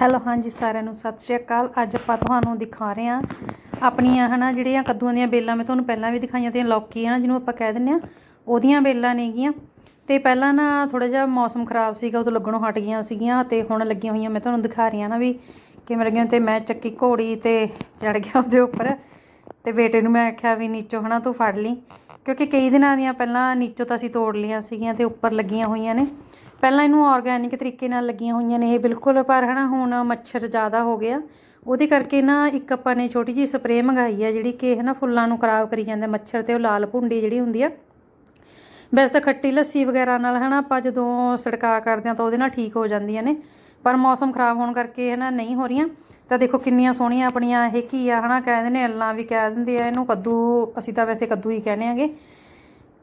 Hello, ਹਾਂਜੀ, ਸਾਰਿਆਂ ਨੂੰ ਸਤਿ ਸ਼੍ਰੀ ਅਕਾਲ। ਅੱਜ ਆਪਾਂ ਤੁਹਾਨੂੰ ਦਿਖਾ ਰਹੇ ਹਾਂ ਆਪਣੀਆਂ, ਹਨਾ, ਜਿਹੜੀਆਂ ਕੱਦੂਆਂ ਦੀਆਂ ਬੇਲਾਂ, ਮੈਂ ਤੁਹਾਨੂੰ ਪਹਿਲਾਂ ਵੀ ਦਿਖਾਈਆਂ ਤੇ ਲੌਕੀ, ਹਨਾ, ਜਿਹਨੂੰ ਆਪਾਂ ਕਹਿ ਦਿੰਦੇ ਆ ਉਹਦੀਆਂ ਬੇਲਾਂ ਨੇਗੀਆਂ। ਤੇ ਪਹਿਲਾਂ ਨਾ ਥੋੜਾ ਜਿਹਾ ਮੌਸਮ ਖਰਾਬ ਸੀਗਾ, ਉਦੋਂ ਲੱਗਣੋਂ ਹਟ ਗਈਆਂ ਸੀਗੀਆਂ ਤੇ ਹੁਣ ਲੱਗੀਆਂ ਹੋਈਆਂ, ਮੈਂ ਤੁਹਾਨੂੰ ਦਿਖਾ ਰਹੀ ਹਾਂ ਨਾ ਵੀ ਕਿਵੇਂ ਲੱਗੀਆਂ, ਤੇ ਮੈਂ ਚੱਕੀ ਘੋੜੀ ਤੇ ਚੜ ਗਿਆ ਉਹਦੇ ਉੱਪਰ ਤੇ ਬੇਟੇ ਨੂੰ ਮੈਂ ਆਖਿਆ ਵੀ ਨੀਚੋਂ, ਹਨਾ, ਤੂੰ ਫੜ ਲਈ। ਕਿਉਂਕਿ ਕਈ ਦਿਨਾਂ ਦੀਆਂ ਪਹਿਲਾਂ ਨੀਚੋ ਤਾਂ ਅਸੀਂ ਤੋੜ ਲਈਆਂ ਸੀਗੀਆਂ ਤੇ ਉੱਪਰ ਲੱਗੀਆਂ ਹੋਈਆਂ ਨੇ। ਪਹਿਲਾਂ ਇਹਨੂੰ ਆਰਗੈਨਿਕ ਤਰੀਕੇ ਨਾਲ ਲੱਗੀਆਂ ਹੋਈਆਂ ਨੇ ਇਹ ਬਿਲਕੁਲ, ਪਰ ਹਨਾ ਹੁਣ ਮੱਛਰ ਜ਼ਿਆਦਾ ਹੋ ਗਿਆ। ਉਹਦੇ ਕਰਕੇ ਨਾ ਇੱਕ ਆਪਾਂ ਨੇ ਛੋਟੀ ਜਿਹੀ ਸਪਰੇਅ ਮੰਗਾਈ ਆ, ਜਿਹੜੀ ਕਿ ਹਨਾ ਫੁੱਲਾਂ ਨੂੰ ਖਰਾਬ ਕਰੀ ਜਾਂਦਾ ਮੱਛਰ ਤੇ, ਉਹ ਲਾਲ ਭੁੰਡੀ ਜਿਹੜੀ ਹੁੰਦੀ ਆ। ਵੈਸੇ ਤਾਂ ਖੱਟੀ ਲੱਸੀ ਵਗੈਰਾ ਨਾਲ ਹਨਾ ਆਪਾਂ ਜਦੋਂ ਛਿੜਕਾ ਕਰਦੇ ਆ ਤਾਂ ਉਹਦੇ ਨਾਲ ਠੀਕ ਹੋ ਜਾਂਦੀਆਂ ਨੇ। ਪਰ ਮੌਸਮ ਖਰਾਬ ਹੋਣ ਕਰਕੇ ਹਨਾ ਨਹੀਂ ਹੋ ਰਹੀਆਂ। ਤਾਂ ਦੇਖੋ ਕਿੰਨੀਆਂ ਸੋਹਣੀਆਂ ਆਪਣੀਆਂ ਇਹ ਕੀ ਆ, ਹਨਾ ਕਹਿੰਦੇ ਨੇ ਅੱਲਾਂ ਵੀ ਕਹਿ ਦਿੰਦੇ ਆ, ਇਹਨੂੰ ਕੱਦੂ, ਅਸੀਂ ਤਾਂ ਵੈਸੇ ਕੱਦੂ ਹੀ ਕਹਿੰਦੇ ਆਗੇ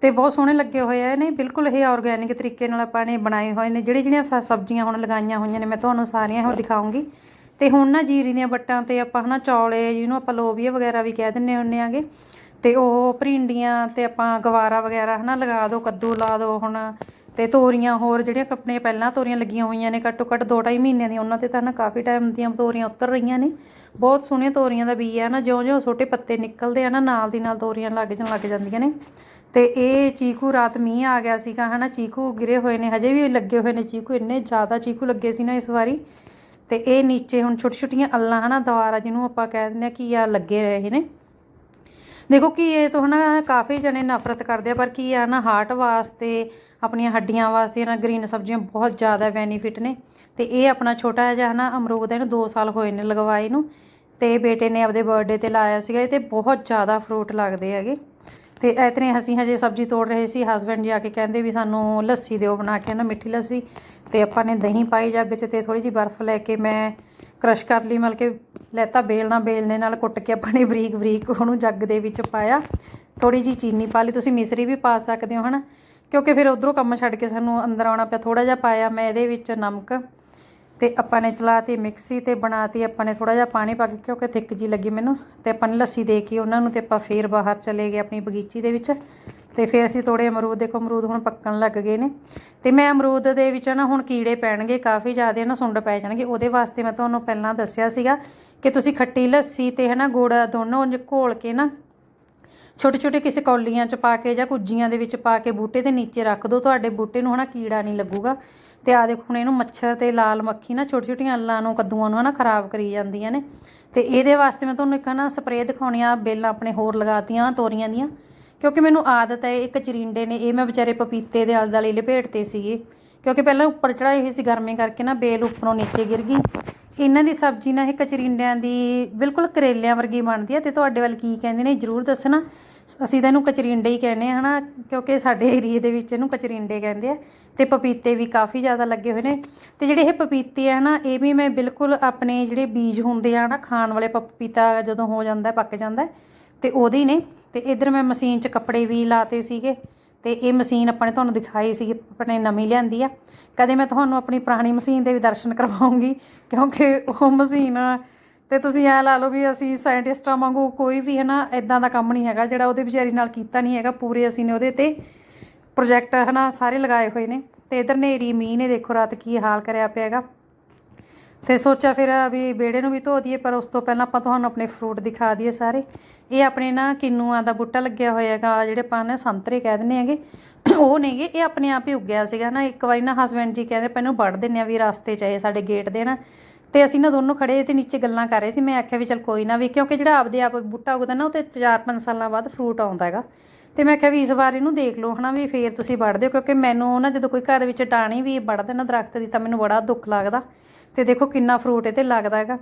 ਤੇ ਬਹੁਤ ਸੋਹਣੇ ਲੱਗੇ ਹੋਏ ਆ। ਨੇ ਬਿਲਕੁਲ ਇਹ ਆਰਗੈਨਿਕ ਤਰੀਕੇ ਨਾਲ ਆਪਾਂ ਨੇ ਬਣਾਏ ਹੋਏ ਨੇ। ਜਿਹੜੇ ਜਿਹੜੀਆਂ ਫ- ਸਬਜ਼ੀਆਂ ਹੁਣ ਲਗਾਈਆਂ ਹੋਈਆਂ ਨੇ, ਮੈਂ ਤੁਹਾਨੂੰ ਸਾਰੀਆਂ ਉਹ ਦਿਖਾਉਂਗੀ। ਤੇ ਹੁਣ ਨਾ ਜੀਰੀ ਦੀਆਂ ਵੱਟਾਂ ਤੇ ਆਪਾਂ ਹਨਾ ਚੌਲੇ, ਜਿਹਨੂੰ ਆਪਾਂ ਲੋਬੀਆ ਵਗੈਰਾ ਵੀ ਕਹਿ ਦਿੰਨੇ ਹੁੰਨੇ ਆਗੇ। ਤੇ ਉਹ ਭਰਿੰਡੀਆਂ ਤੇ ਆਪਾਂ ਗਵਾਰਾ ਵਗੈਰਾ ਹਨਾ ਲਗਾ ਦਿਓ ਕੱਦੂ ਲਾ ਦਿਓ ਹੁਣ। ਤੇ ਤੋਰੀਆਂ ਹੋਰ ਜਿਹੜੀਆਂ ਆਪਣੇ ਪਹਿਲਾਂ ਤੋਰੀਆਂ ਲੱਗੀਆਂ ਹੋਈਆਂ ਨੇ, ਘੱਟੋ ਘੱਟ 2.5 ਮਹੀਨਿਆਂ ਦੀਆਂ, ਉਹਨਾਂ ਤੇ ਤਾਂ ਨਾ ਕਾਫੀ ਟਾਈਮ ਦੀਆਂ ਤੋਰੀਆਂ ਉੱਤਰ ਰਹੀਆਂ ਨੇ। ਬਹੁਤ ਸੋਹਣੀਆਂ ਤੋਰੀਆਂ ਦਾ ਬੀ ਹੈ ਨਾ, ਜਿਉਂ-ਜਿਉਂ ਛੋਟੇ ਪੱਤੇ ਨਿਕਲਦੇ ਆ ਨਾ, ਨਾਲ ਦੀ ਨਾਲ ਤੋਰੀਆਂ ਲੱਗ ਜਾਣ, ਲੱਗ ਜਾਂਦੀਆਂ ਨੇ। ਤੇ ਇਹ ਚੀਕੂ ਰਾਤ ਮੀਂਹ ਆ ਗਿਆ ਸੀਗਾ, ਹਨਾ, ਚੀਕੂ ਗਿਰੇ ਹੋਏ ਨੇ, ਹਜੇ ਵੀ ਲੱਗੇ ਹੋਏ ਨੇ ਚੀਕੂ, ਇੰਨੇ ਜ਼ਿਆਦਾ ਚੀਕੂ ਲੱਗੇ ਸੀ ਨਾ ਇਸ ਵਾਰੀ। ਤੇ ਇਹ ਨੀਚੇ ਹੁਣ ਛੋਟੀ ਛੋਟੀਆਂ ਅੱਲਾਂ, ਹਨਾ ਦੁਆਰਾ ਜਿਹਨੂੰ ਆਪਾਂ ਕਹਿ ਦਿੰਦੇ ਆ ਕੀ ਆ ਲੱਗੇ ਰਹੇ ਨੇ। ਦੇਖੋ ਕੀ ਇਹ ਤੋਂ, ਹਨਾ, ਕਾਫੀ ਜਣੇ ਨਫ਼ਰਤ ਕਰਦੇ ਆ, ਪਰ ਕੀ ਆ ਨਾ ਹਾਰਟ ਵਾਸਤੇ, ਆਪਣੀਆਂ ਹੱਡੀਆਂ ਵਾਸਤੇ ਨਾ ਗ੍ਰੀਨ ਸਬਜ਼ੀਆਂ ਬਹੁਤ ਜ਼ਿਆਦਾ ਬੈਨੀਫਿਟ ਨੇ। ਤੇ ਇਹ ਆਪਣਾ ਛੋਟਾ ਜਿਹਾ, ਹਨਾ, ਅਮਰੂਦ ਇਹਨੂੰ 2 ਸਾਲ ਹੋਏ ਨੇ ਲਗਵਾਏ ਨੂੰ। ਤੇ ਬੇਟੇ ਨੇ ਆਪਦੇ ਬਰਥਡੇ ਤੇ ਲਾਇਆ ਸੀਗਾ, ਇਹ ਤੇ ਬਹੁਤ ਜ਼ਿਆਦਾ ਫਰੂਟ ਲੱਗਦੇ ਹੈਗੇ। ਤੇ ਇਤਨੇ ਅਸੀਂ ਹਜੇ ਸਬਜ਼ੀ ਤੋੜ ਰਹੇ ਸੀ ਹਸਬੰਡ ਆ ਕੇ ਕਹਿੰਦੇ ਵੀ ਸਾਨੂੰ ਲੱਸੀ ਦਿਓ ਬਣਾ ਕੇ ਨਾ ਮਿੱਠੀ ਲੱਸੀ। ਤੇ ਆਪਾਂ ਨੇ ਦਹੀਂ ਪਾਈ ਜੱਗ 'ਚ ਤੇ ਥੋੜੀ ਜਿਹੀ ਬਰਫ਼ ਲੈ ਕੇ ਮੈਂ ਕ੍ਰਸ਼ ਕਰ ਲਈ, ਮਤਲਬ ਕਿ ਲੈਤਾ ਬੇਲਣਾ ਬੇਲਣੇ ਨਾਲ ਕੁੱਟ ਕੇ ਆਪਾਂ ਨੇ ਬਰੀਕ ਬਰੀਕ ਉਹਨੂੰ ਜੱਗ ਦੇ ਵਿੱਚ ਪਾਇਆ। ਥੋੜੀ ਜਿਹੀ ਚੀਨੀ ਪਾ ਲਈ, ਤੁਸੀਂ ਮਿਸਰੀ ਵੀ ਪਾ ਸਕਦੇ ਹੋ, ਹਨਾ। ਕਿਉਂਕਿ ਫਿਰ ਉਧਰੋਂ ਕੰਮ ਛੱਡ ਕੇ ਸਾਨੂੰ ਅੰਦਰ ਆਉਣਾ ਪਿਆ ਥੋੜਾ ਜਿਹਾ ਪਾਇਆ ਮੈਂ ਇਹਦੇ ਵਿੱਚ ਨਮਕ। ਤੇ ਆਪਾਂ ਨੇ ਚਲਾਤੀ ਮਿਕਸੀ ਤੇ ਬਣਾਤੀ, ਆਪਾਂ ਨੇ ਥੋੜਾ ਜਿਹਾ ਪਾਣੀ ਪਾ ਕੇ, ਕਿਉਂਕਿ ਥਿੱਕ ਜੀ ਲੱਗੀ ਮੈਨੂੰ। ਤੇ ਆਪਾਂ ਨੇ ਲੱਸੀ ਦੇ ਕੇ ਉਹਨਾਂ ਨੂੰ ਤੇ ਆਪਾਂ ਫੇਰ ਬਾਹਰ ਚਲੇ ਗਏ ਆਪਣੀ ਬਗੀਚੀ ਦੇ ਵਿੱਚ। ਤੇ ਫਿਰ ਅਸੀਂ ਤੋੜੇ ਅਮਰੂਦ। ਦੇਖੋ, ਅਮਰੂਦ ਹੁਣ ਪੱਕਣ ਲੱਗ ਗਏ ਨੇ। ਤੇ ਮੈਂ ਅਮਰੂਦ ਦੇ ਵਿੱਚ ਨਾ ਹੁਣ ਕੀੜੇ ਪੈਣਗੇ, ਕਾਫੀ ਜ਼ਿਆਦਾ ਨਾ ਸੁੰਡ ਪੈ ਜਾਣਗੇ। ਉਹਦੇ ਵਾਸਤੇ ਮੈਂ ਤੁਹਾਨੂੰ ਪਹਿਲਾਂ ਦੱਸਿਆ ਸੀਗਾ ਕਿ ਤੁਸੀਂ ਖੱਟੀ ਲੱਸੀ ਤੇ ਹਨਾ ਗੁੜ ਦੋਨੋਂ ਘੋਲ ਕੇ ਨਾ ਛੋਟੇ ਛੋਟੇ ਕਿਸੇ ਕੌਲੀਆਂ 'ਚ ਪਾ ਕੇ ਜਾਂ ਕੁੱਜੀਆਂ ਦੇ ਵਿੱਚ ਪਾ ਕੇ ਬੂਟੇ ਦੇ ਨੀਚੇ ਰੱਖ ਦਿਓ ਤੁਹਾਡੇ ਬੂਟੇ ਨੂੰ ਹਨਾ ਕੀੜਾ ਨਹੀਂ ਲੱਗੂਗਾ। ਤੇ ਆ ਦੇਖੋ ਹੁਣ ਇਹਨੂੰ ਮੱਛਰ ਤੇ ਲਾਲ ਮੱਖੀ ਨਾ ਛੋਟੀ ਛੋਟੀਆਂ ਅੱਲਾਂ ਨੂੰ ਕੱਦੂਆਂ ਨੂੰ ਹਨਾ ਖਰਾਬ ਕਰੀ ਜਾਂਦੀਆਂ ਨੇ। ਤੇ ਇਹਦੇ ਵਾਸਤੇ ਮੈਂ ਤੁਹਾਨੂੰ ਇੱਕ ਨਾ ਸਪਰੇਅ ਦਿਖਾਉਣੀ ਆ, ਬੇਲਾਂ ਆਪਣੇ ਹੋਰ ਲਗਾਤੀਆਂ ਤੋਰੀਆਂ ਦੀਆਂ। ਕਿਉਂਕਿ ਮੈਨੂੰ ਆਦਤ ਹੈ ਇੱਕ ਚਰਿੰਡੇ ਨੇ, ਇਹ ਮੈਂ ਵਿਚਾਰੇ ਪਪੀਤੇ ਦੇ ਆਲੇ ਦੁਆਲੇ ਲਪੇਟਤੇ ਸੀਗੇ। ਕਿਉਂਕਿ ਪਹਿਲਾਂ ਉੱਪਰ ਚੜਾਏ ਹੋਏ ਸੀ ਗਰਮੀ ਕਰਕੇ ਨਾ ਬੇਲ ਉੱਪਰੋਂ ਨੀਚੇ ਗਿਰ ਗਈ। ਇਹਨਾਂ ਦੀ ਸਬਜ਼ੀ ਨਾ ਇਹ ਕਚਰਿੰਡਿਆਂ ਦੀ ਬਿਲਕੁਲ ਕਰੇਲਿਆਂ ਵਰਗੀ ਬਣਦੀ ਆ ਤੇ ਤੁਹਾਡੇ ਵੱਲ ਕੀ ਕਹਿੰਦੇ ਨੇ ਜਰੂਰ ਦੱਸਣਾ। ਅਸੀਂ ਤਾਂ ਇਹਨੂੰ ਕਚਰਿੰਡੇ ਹੀ ਕਹਿੰਦੇ ਆ ਹਨਾ, ਕਿਉਂਕਿ ਸਾਡੇ ਏਰੀਏ ਦੇ ਵਿੱਚ ਇਹਨੂੰ ਕਚਰਿੰਡੇ ਕਹਿੰਦੇ ਆ। ਤੇ ਪਪੀਤੇ ਵੀ ਕਾਫੀ ਜ਼ਿਆਦਾ ਲੱਗੇ ਹੋਏ ਨੇ। ਤੇ ਜਿਹੜੇ ਇਹ ਪਪੀਤੇ ਆ ਨਾ, ਇਹ ਵੀ ਮੈਂ ਬਿਲਕੁਲ ਆਪਣੇ ਜਿਹੜੇ ਬੀਜ ਹੁੰਦੇ ਆ ਨਾ, ਖਾਣ ਵਾਲੇ ਪਪੀਤਾ ਜਦੋਂ ਹੋ ਜਾਂਦਾ, ਪੱਕ ਜਾਂਦਾ, ਤੇ ਉਹਦੇ ਹੀ ਨੇ। ਤੇ ਇਧਰ ਮੈਂ ਮਸ਼ੀਨ 'ਚ ਕੱਪੜੇ ਵੀ ਲਾਤੇ ਸੀਗੇ, ਤੇ ਇਹ ਮਸ਼ੀਨ ਆਪਾਂ ਨੇ ਤੁਹਾਨੂੰ ਦਿਖਾਈ ਸੀ, ਆਪਣੇ ਨਵੀਂ ਲਿਆਂਦੀ ਆ। ਕਦੇ ਮੈਂ ਤੁਹਾਨੂੰ ਆਪਣੀ ਪੁਰਾਣੀ ਮਸ਼ੀਨ ਦੇ ਵੀ ਦਰਸ਼ਨ ਕਰਵਾਉਂਗੀ, ਕਿਉਂਕਿ ਉਹ ਮਸ਼ੀਨ, ਤੇ ਤੁਸੀਂ ਐ ਲਾ ਲਓ ਵੀ ਅਸੀਂ ਸਾਇੰਟਿਸਟਾਂ ਵਾਂਗੂ ਕੋਈ ਵੀ ਹੈ ਨਾ ਇਦਾਂ ਦਾ ਕੰਮ ਨਹੀਂ ਹੈਗਾ, ਜਿਹੜਾ ਉਹਦੇ ਵਿਚਾਰੀ ਨਾਲ ਕੀਤਾ ਨਹੀਂ ਹੈਗਾ, ਪੂਰੇ ਅਸੀਂ ਨੇ ਉਹਦੇ ਤੇ। ਪ੍ਰੋਜੈਕਟ ਹਨਾ, ਸਾਰੇ ਲਗਾਏ ਹੋਏ ਨੇ। ਤੇ ਇਧਰ ਨੇਰੀ, ਮੀਂਹ ਨੇ ਦੇਖੋ ਰਾਤ ਕੀ ਹਾਲ ਕਰਿਆ ਪਿਆ ਹੈਗਾ। ਤੇ ਸੋਚਿਆ ਫਿਰ ਵੀ ਬੇੜੇ ਨੂੰ ਵੀ ਧੋ ਦਈਏ, ਪਰ ਉਸ ਤੋਂ ਪਹਿਲਾਂ ਆਪਾਂ ਤੁਹਾਨੂੰ ਆਪਣੇ ਫਰੂਟ ਦਿਖਾ ਦਈਏ ਸਾਰੇ। ਇਹ ਆਪਣੇ ਨਾ ਕਿੰਨੂਆਂ ਦਾ ਬੂਟਾ ਲੱਗਿਆ ਹੋਇਆ ਹੈਗਾ ਜਿਹੜੇ ਆਪਾਂ ਨੇ ਸੰਤਰੇ ਕਹਿ ਦਿੰਦੇ ਹੈਗੇ, ਉਹ ਨੇਗੇ। ਇਹ ਆਪਣੇ ਆਪ ਹੀ ਉੱਗਿਆ ਸੀਗਾ ਨਾ, ਇੱਕ ਵਾਰੀ ਨਾ ਹਸਬੈਂਡ ਜੀ ਕਹਿੰਦੇ ਪੈਨੂੰ ਵੜ ਦਿੰਨੇ ਆ ਵੀ ਰਸਤੇ 'ਚ ਆਏ ਸਾਡੇ ਗੇਟ ਦੇ ਨਾ। ਤੇ ਅਸੀਂ ਨਾ ਦੋਨੋਂ ਖੜੇ ਤੇ ਨੀਚੇ ਗੱਲਾਂ ਕਰ ਰਹੇ ਸੀ। ਮੈਂ ਆਖਿਆ ਵੀ ਚਲ ਕੋਈ ਨਾ ਵੀ ਕਿਉਂਕਿ ਜਿਹੜਾ ਆਪਦੇ ਆਪ ਬੂਟਾ ਉਗਦਾ ਨਾ ਉਹ ਤੇ 4-5 ਸਾਲਾਂ ਬਾਅਦ ਫਰੂਟ ਆਉਂਦਾ ਹੈਗਾ। ਤੇ ਮੈਂ ਕਿਹਾ ਵੀ ਇਸ ਵਾਰ ਇਹਨੂੰ ਦੇਖ ਲਓ, ਹਨਾ ਵੀ ਫੇਰ ਤੁਸੀਂ ਵੜ ਦਿਓ, ਕਿਉਂਕਿ ਮੈਨੂੰ ਨਾ ਜਦੋਂ ਕੋਈ ਘਰ ਵਿੱਚ ਟਾਣੀ ਵੀ ਵੜ ਨਾ ਦਰਖਤ ਦੀ ਤਾਂ ਮੈਨੂੰ ਬੜਾ ਦੁੱਖ ਲੱਗਦਾ। ਤੇ ਦੇਖੋ ਕਿੰਨਾ ਫਰੂਟ ਇਹ ਤੇ ਲੱਗਦਾ ਹੈਗਾ।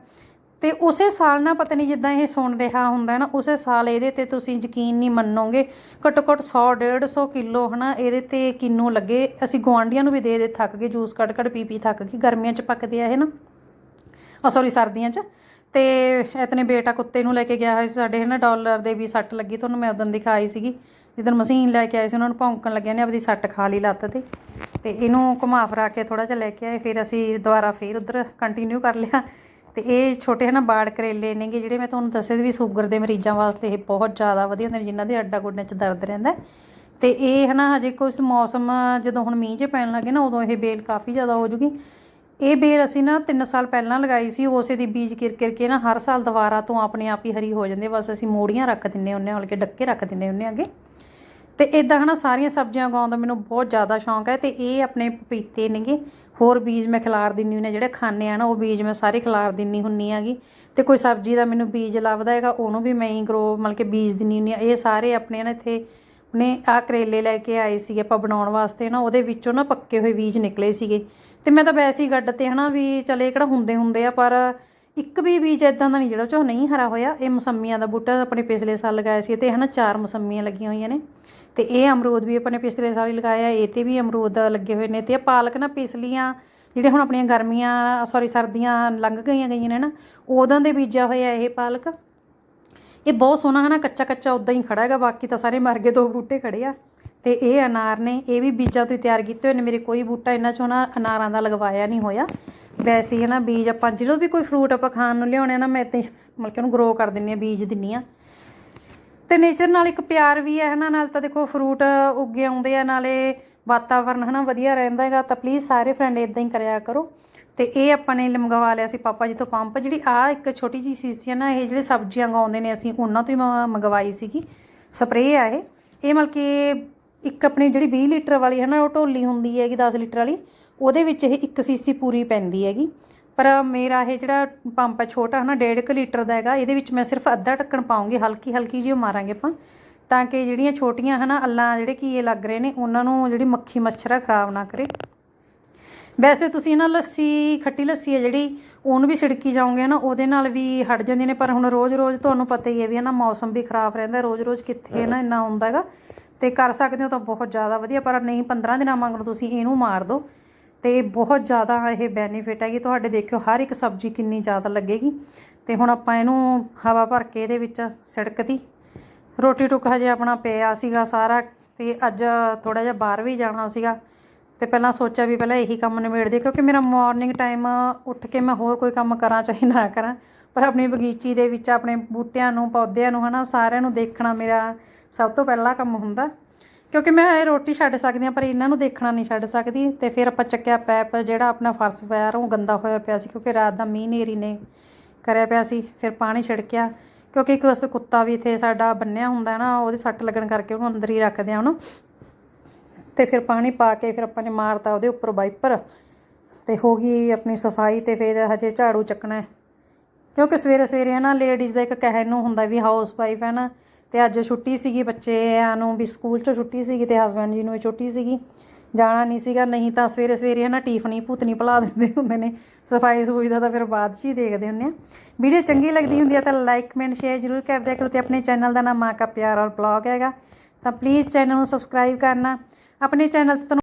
ਤੇ ਉਸੇ ਸਾਲ ਨਾ ਪਤਾ ਨਹੀਂ ਜਿੱਦਾਂ ਇਹ ਸੁਣ ਰਿਹਾ ਹੁੰਦਾ ਨਾ, ਉਸੇ ਸਾਲ ਇਹਦੇ ਤੇ ਤੁਸੀਂ ਯਕੀਨ ਨਹੀਂ ਮੰਨੋਗੇ, ਘੱਟੋ ਘੱਟ 100 150 ਕਿਲੋ ਹਨਾ ਇਹਦੇ ਤੇ ਕਿੰਨੂ ਲੱਗੇ। ਅਸੀਂ ਗੁਆਂਢੀਆਂ ਨੂੰ ਵੀ ਦੇ ਦੇ ਥੱਕ ਗਏ, ਜੂਸ ਕੱਢ ਕੱਢ ਪੀ ਪੀ ਥੱਕ ਗਏ ਗਰਮੀਆਂ 'ਚ ਪੱਕਦੇ ਆ ਇਹ ਨਾ। ਆ ਸੌਰੀ ਸਰਦੀਆਂ 'ਚ। ਤੇ ਇਤਨੇ ਬੇਟਾ ਕੁੱਤੇ ਨੂੰ ਲੈ ਕੇ ਗਿਆ ਹੋਇਆ ਸੀ ਸਾਡੇ ਹਨਾ, ਡਾਲਰ ਦੇ ਵੀ ਸੱਟ ਲੱਗੀ ਤੁਹਾਨੂੰ ਮੈਂ ਉਦੋਂ ਦਿਖਾਈ ਸੀਗੀ। ਜਿੱਦਣ ਮਸ਼ੀਨ ਲੈ ਕੇ ਆਏ ਸੀ, ਉਹਨਾਂ ਨੂੰ ਭੌਂਕਣ ਲੱਗਿਆ ਨੇ ਆਪਦੀ ਸੱਟ ਖਾ ਲਈ ਲੱਤ ਤੇ। ਤੇ ਇਹਨੂੰ ਘੁਮਾ ਫਰਾ ਕੇ ਥੋੜਾ ਜਿਹਾ ਲੈ ਕੇ ਆਏ, ਫਿਰ ਅਸੀਂ ਦੁਬਾਰਾ ਫਿਰ ਉਧਰ ਕੰਟੀਨਿਊ ਕਰ ਲਿਆ। ਤੇ ਇਹ ਛੋਟੇ ਹਨਾ ਬਾੜ ਕਰੇਲੇ ਨੇਗੇ ਜਿਹੜੇ ਮੈਂ ਤੁਹਾਨੂੰ ਦੱਸੇ ਸੀ ਵੀ ਸ਼ੂਗਰ ਦੇ ਮਰੀਜ਼ਾਂ ਵਾਸਤੇ ਇਹ ਬਹੁਤ ਜ਼ਿਆਦਾ ਵਧੀਆ ਹੁੰਦੇ ਨੇ, ਜਿਨ੍ਹਾਂ ਦੇ ਅੱਡਾ ਗੁੱਡਿਆਂ 'ਚ ਦਰਦ ਰਹਿੰਦਾ। ਤੇ ਇਹ ਹਨਾ ਹਜੇ ਕੁਝ ਮੌਸਮ ਜਦੋਂ ਹੁਣ ਮੀਂਹ ਜੇ ਪੈਣ ਲੱਗੇ ਨਾ, ਉਦੋਂ ਇਹ ਬੇਲ ਕਾਫੀ ਜ਼ਿਆਦਾ ਹੋ ਜੂਗੀ। ਇਹ ਬੇਲ ਅਸੀਂ ਨਾ 3 ਸਾਲ ਪਹਿਲਾਂ ਲਗਾਈ ਸੀ, ਉਸੇ ਦੀ ਬੀਜ ਕਿਰ ਕਿਰ ਕੇ ਨਾ ਹਰ ਸਾਲ ਦੁਬਾਰਾ ਤੋਂ ਆਪਣੇ ਆਪ ਹੀ ਹਰੀ ਹੋ ਜਾਂਦੀ ਬਸ ਅਸੀਂ ਮੋੜੀਆਂ ਰੱਖ ਦਿੰਨੇ ਹੁੰਨੇ ਹਲਕੇ ਡੱਕੇ ਰੱਖ ਦਿੰਨੇ ਹੁੰਨੇ ਅੱਗੇ। ਤੇ ਇਦਾਂ ਹਨਾ ਸਾਰੀਆਂ ਸਬਜ਼ੀਆਂ ਉਗਾਉਣ ਦਾ ਮੈਨੂੰ ਬਹੁਤ ਜ਼ਿਆਦਾ ਸ਼ੌਂਕ ਹੈ ਤੇ ਇਹ ਆਪਣੇ ਪਪੀਤੇ ਨੇਗੇ। ਹੋਰ ਬੀਜ ਮੈਂ ਖਿਲਾਰ ਦਿੰਨੀ ਹੁੰਨੀ ਹਾਂ, ਜਿਹੜੇ ਖਾਣੇ ਆ ਨਾ ਉਹ ਬੀਜ ਮੈਂ ਸਾਰੇ ਖਿਲਾਰ ਦਿੰਨੀ ਹੁੰਨੀ ਆਗੀ। ਤੇ ਕੋਈ ਸਬਜ਼ੀ ਦਾ ਮੈਨੂੰ ਬੀਜ ਲੱਭਦਾ ਹੈਗਾ ਉਹਨੂੰ ਵੀ ਮੈਂ ਹੀ ਗਰੋ ਮਤਲਬ ਕਿ ਬੀਜ ਦਿੰਨੀ ਹੁੰਨੀ ਆ। ਇਹ ਸਾਰੇ ਆਪਣੇ ਨਾ ਇੱਥੇ ਨੇ ਆ ਕਰੇਲੇ ਲੈ ਕੇ ਆਏ ਸੀਗੇ ਆਪਾਂ ਬਣਾਉਣ ਵਾਸਤੇ ਨਾ ਉਹਦੇ ਵਿੱਚੋਂ ਨਾ ਪੱਕੇ ਹੋਏ ਬੀਜ ਨਿਕਲੇ ਸੀਗੇ। ਤੇ ਮੈਂ ਤਾਂ ਵੈਸੇ ਹੀ ਗੱਡ ਤੇ ਹਨਾ ਵੀ ਚਲੇ ਕਿਹੜਾ ਹੁੰਦੇ ਹੁੰਦੇ ਆ ਪਰ ਇੱਕ ਵੀ ਬੀਜ ਇਦਾਂ ਦਾ ਨਹੀਂ ਜਿਹੜਾ ਉਹ 'ਚੋਂ ਨਹੀਂ ਹਰਾ ਹੋਇਆ। ਇਹ ਮਸੰਮੀਆਂ ਦਾ ਬੂਟਾ ਆਪਣੇ ਪਿਛਲੇ ਸਾਲ ਲਗਾਇਆ ਸੀ ਤੇ ਹਨਾ ਚਾਰ ਮਸੰਮੀਆਂ ਲੱਗੀਆਂ ਹੋਈਆਂ ਨੇ। ਤੇ ਇਹ ਅਮਰੂਦ ਵੀ ਆਪਾਂ ਨੇ ਪਿਛਲੇ ਸਾਲ ਹੀ ਲਗਾਇਆ ਇਹ ਤੇ ਵੀ ਅਮਰੂਦ ਲੱਗੇ ਹੋਏ ਨੇ ਤੇ ਇਹ ਪਾਲਕ ਨਾ ਪਿਛਲੀਆਂ ਜਿਹੜੇ ਹੁਣ ਆਪਣੀਆਂ ਗਰਮੀਆਂ ਸੌਰੀ ਸਰਦੀਆਂ ਲੰਘ ਗਈਆਂ ਗਈਆਂ ਨੇ ਨਾ, ਉਦੋਂ ਦੇ ਬੀਜਿਆ ਹੋਇਆ ਇਹ ਪਾਲਕ। ਇਹ ਬਹੁਤ ਸੋਹਣਾ ਹੈ ਨਾ ਕੱਚਾ ਕੱਚਾ ਉਦਾਂ ਹੀ ਖੜਾ ਹੈਗਾ, ਬਾਕੀ ਤਾਂ ਸਾਰੇ ਮਰ ਗਏ, ਦੋ ਬੂਟੇ ਖੜੇ ਆ। ਤੇ ਇਹ ਅਨਾਰ ਨੇ, ਇਹ ਵੀ ਬੀਜਾਂ ਤੋਂ ਹੀ ਤਿਆਰ ਕੀਤੇ ਹੋਏ ਨੇ, ਮੇਰੇ ਕੋਈ ਬੂਟਾ ਇਹਨਾਂ ਚੋਂ ਨਾ ਅਨਾਰਾਂ ਦਾ ਲਗਵਾਇਆ ਨਹੀਂ ਹੋਇਆ। ਵੈਸੇ ਹੀ ਨਾ ਬੀਜ ਆਪਾਂ, ਜਦੋਂ ਵੀ ਕੋਈ ਫਰੂਟ ਆਪਾਂ ਖਾਣ ਨੂੰ ਲਿਆਉਣੇ ਆ ਨਾ, ਮੈਂ ਤੇ ਮਤਲਬ ਕਿ ਉਹਨੂੰ ਗਰੋ ਕਰ ਦਿੰਨੀ ਆ ਬੀਜ ਦਿੰਨੀ ਆ ਤੇ ਨੇਚਰ ਨਾਲ ਇੱਕ ਪਿਆਰ ਵੀ ਹੈ ਹਨਾ, ਨਾਲ ਤਾਂ ਦੇਖੋ ਫਰੂਟ ਉੱਗੇ ਆਉਂਦੇ ਆ, ਨਾਲੇ ਵਾਤਾਵਰਨ ਹਨਾ ਵਧੀਆ ਰਹਿੰਦਾ ਹੈਗਾ, ਤਾਂ ਪਲੀਜ਼ ਸਾਰੇ ਫਰੈਂਡ ਇਦਾਂ ਹੀ ਕਰਿਆ ਕਰੋ। ਤੇ ਇਹ ਆਪਾਂ ਨੇ ਮੰਗਵਾ ਲਿਆ ਸੀ ਪਾਪਾ ਜੀ ਤੋਂ ਪੰਪ, ਜਿਹੜੀ ਆ ਇੱਕ ਛੋਟੀ ਜੀ ਸੀਸੀ ਹੈ ਨਾ, ਇਹ ਜਿਹੜੇ ਸਬਜ਼ੀਆਂ ਗਾਉਂਦੇ ਨੇ ਅਸੀਂ ਉਹਨਾਂ ਤੋਂ ਹੀ ਮੰਗਵਾਈ ਸੀਗੀ ਸਪਰੇਅ ਆ ਇਹ। ਇਹ ਮਤਲਬ ਕਿ ਇੱਕ ਆਪਣੀ ਜਿਹੜੀ 20 ਲੀਟਰ ਵਾਲੀ ਹੈ ਨਾ ਉਹ ਢੋਲੀ ਹੁੰਦੀ ਹੈਗੀ 10 ਲੀਟਰ ਵਾਲੀ, ਉਹਦੇ ਵਿੱਚ ਇਹ ਇੱਕ ਸੀਸੀ ਪੂਰੀ ਪੈਂਦੀ ਹੈਗੀ। ਪਰ ਮੇਰਾ ਇਹ ਜਿਹੜਾ ਪੰਪ ਹੈ ਛੋਟਾ ਹਨਾ 1.5 ਲੀਟਰ ਦਾ ਹੈਗਾ, ਇਹਦੇ ਵਿੱਚ ਮੈਂ ਸਿਰਫ ਅੱਧਾ ਢੱਕਣ ਪਾਉਂਗੀ ਹਲਕੀ ਹਲਕੀ ਜਿਹੀ ਮਾਰਾਂਗੇ ਆਪਾਂ, ਤਾਂ ਕਿ ਜਿਹੜੀਆਂ ਛੋਟੀਆਂ ਹਨਾ ਅੱਲਾਂ ਜਿਹੜੇ ਕੀਏ ਲੱਗ ਰਹੇ ਨੇ, ਉਹਨਾਂ ਨੂੰ ਜਿਹੜੀ ਮੱਖੀ ਮੱਛਰ ਆ ਖਰਾਬ ਨਾ ਕਰੇ। ਵੈਸੇ ਤੁਸੀਂ ਨਾ ਲੱਸੀ, ਖੱਟੀ ਲੱਸੀ ਹੈ ਜਿਹੜੀ, ਉਹਨੂੰ ਵੀ ਛਿੜਕੀ ਜਾਓਗੇ ਨਾ ਉਹਦੇ ਨਾਲ ਵੀ ਹਟ ਜਾਂਦੀਆਂ ਨੇ, ਪਰ ਹੁਣ ਰੋਜ਼-ਰੋਜ਼ ਤੁਹਾਨੂੰ ਪਤਾ ਹੀ ਹੈ ਵੀ ਹਨਾ, ਮੌਸਮ ਵੀ ਖਰਾਬ ਰਹਿੰਦਾ, ਰੋਜ਼-ਰੋਜ਼ ਕਿੱਥੇ ਨਾ ਇੰਨਾ ਹੁੰਦਾ ਹੈਗਾ, ਤੇ ਕਰ ਸਕਦੇ ਹੋ ਤਾਂ ਬਹੁਤ ਜ਼ਿਆਦਾ ਵਧੀਆ, ਪਰ ਨਹੀਂ 15 ਦਿਨਾਂ ਮੰਗਣੋ ਤੁਸੀਂ ਇਹਨੂੰ ਮਾਰ ਦਿਓ। ਤੇ ਬਹੁਤ ਜ਼ਿਆਦਾ ਇਹ ਬੈਨੀਫਿਟ ਹੈ ਕਿ ਤੁਹਾਡੇ ਦੇਖਿਓ, ਹਰ ਇੱਕ ਸਬਜ਼ੀ ਕਿੰਨੀ ਜ਼ਿਆਦਾ ਲੱਗੇਗੀ। ਤੇ ਹੁਣ ਆਪਾਂ ਇਹਨੂੰ ਹਵਾ ਭਰ ਕੇ ਇਹਦੇ ਵਿੱਚ ਛਿੜਕਤੀ ਰੋਟੀ ਟੁੱਕ ਹਜੇ ਆਪਣਾ ਪਿਆ ਸੀਗਾ ਸਾਰਾ ਤੇ ਅੱਜ ਥੋੜਾ ਜਿਹਾ ਬਾਹਰ ਵੀ ਜਾਣਾ ਸੀਗਾ। ਤੇ ਪਹਿਲਾਂ ਸੋਚਿਆ ਵੀ ਪਹਿਲਾਂ ਇਹੀ ਕੰਮ ਨਿਬੇੜਦੇ, ਕਿਉਂਕਿ ਮੇਰਾ ਮਾਰਨਿੰਗ ਟਾਈਮ ਉੱਠ ਕੇ ਮੈਂ ਹੋਰ ਕੋਈ ਕੰਮ ਕਰਾਂ ਚਾਹੇ ਨਾ ਕਰਾਂ। ਪਰ ਆਪਣੀ ਬਗੀਚੀ ਦੇ ਵਿੱਚ, ਆਪਣੇ ਬੂਟਿਆਂ ਨੂੰ, ਪੌਦਿਆਂ ਨੂੰ ਹਨਾ, ਸਾਰਿਆਂ ਨੂੰ ਦੇਖਣਾ ਮੇਰਾ ਸਭ ਤੋਂ ਪਹਿਲਾ ਕੰਮ ਹੁੰਦਾ। ਕਿਉਂਕਿ ਮੈਂ ਇਹ ਰੋਟੀ ਛੱਡ ਸਕਦੀ ਹਾਂ, ਪਰ ਇਹਨਾਂ ਨੂੰ ਦੇਖਣਾ ਨਹੀਂ ਛੱਡ ਸਕਦੀ ਤੇ ਫਿਰ ਆਪਾਂ ਚੱਕਿਆ ਪੈਪ ਜਿਹੜਾ ਆਪਣਾ ਫਰਸ਼ ਪੈਰ ਉਹ ਗੰਦਾ ਹੋਇਆ ਪਿਆ ਸੀ ਕਿਉਂਕਿ ਰਾਤ ਦਾ ਮੀਂਹ ਨੇਰੀ ਨੇ ਕਰਿਆ ਪਿਆ ਸੀ, ਫਿਰ ਪਾਣੀ ਛਿੜਕਿਆ ਕਿਉਂਕਿ ਇੱਕ ਬਸ ਕੁੱਤਾ ਵੀ ਇੱਥੇ ਸਾਡਾ ਬੰਨਿਆ ਹੁੰਦਾ ਨਾ, ਉਹਦੇ ਸੱਟ ਲੱਗਣ ਕਰਕੇ ਉਹਨੂੰ ਅੰਦਰ ਹੀ ਰੱਖਦੇ ਆ ਉਹਨੂੰ। ਤੇ ਫਿਰ ਪਾਣੀ ਪਾ ਕੇ ਫਿਰ ਆਪਾਂ ਨੇ ਮਾਰਤਾ ਉਹਦੇ ਉੱਪਰ ਵਾਈਪਰ ਤੇ ਹੋ ਗਈ ਆਪਣੀ ਸਫ਼ਾਈ ਤੇ ਫਿਰ ਹਜੇ ਝਾੜੂ ਚੱਕਣਾ ਕਿਉਂਕਿ ਸਵੇਰੇ ਸਵੇਰੇ ਹੈ ਨਾ ਲੇਡੀਜ਼ ਦਾ ਇੱਕ ਕਹਿਣ ਨੂੰ ਹੁੰਦਾ ਵੀ ਹਾਊਸ ਵਾਈਫ ਹੈ ਨਾ ਤੇ ਅੱਜ ਛੁੱਟੀ ਸੀਗੀ ਬੱਚਿਆਂ ਨੂੰ, ਵੀ ਸਕੂਲ 'ਚੋਂ ਛੁੱਟੀ ਸੀਗੀ ਤੇ ਹਸਬੰਡ ਜੀ ਨੂੰ ਵੀ ਛੁੱਟੀ ਸੀਗੀ। ਜਾਣਾ ਨਹੀਂ ਸੀਗਾ, ਨਹੀਂ ਤਾਂ ਸਵੇਰੇ ਸਵੇਰੇ ਹੈ ਨਾ ਟੀਫਨੀ ਭੂਤਨੀ ਭੁਲਾ ਦਿੰਦੇ ਹੁੰਦੇ ਨੇ, ਸਫ਼ਾਈ ਸਫੂਈ ਦਾ ਤਾਂ ਫਿਰ ਬਾਅਦ 'ਚ ਹੀ ਦੇਖਦੇ ਹੁੰਦੇ ਆ। ਵੀਡੀਓ ਚੰਗੀ ਲੱਗਦੀ ਹੁੰਦੀ ਆ ਤਾਂ ਲਾਈਕ ਕਮੈਂਟ ਸ਼ੇਅਰ ਜ਼ਰੂਰ ਕਰ ਦਿਆ ਕਰੋ ਤੇ ਆਪਣੇ ਚੈਨਲ ਦਾ ਨਾਮ ਮਾਂ ਕਾ ਪਿਆਰ ਔਰ ਬਲੌਗ ਹੈਗਾ। ਤਾਂ ਪਲੀਜ਼ ਚੈਨਲ ਨੂੰ ਸਬਸਕ੍ਰਾਈਬ ਕਰਨਾ। ਆਪਣੇ ਚੈਨਲ ਤੇ ਤੁਹਾਨੂੰ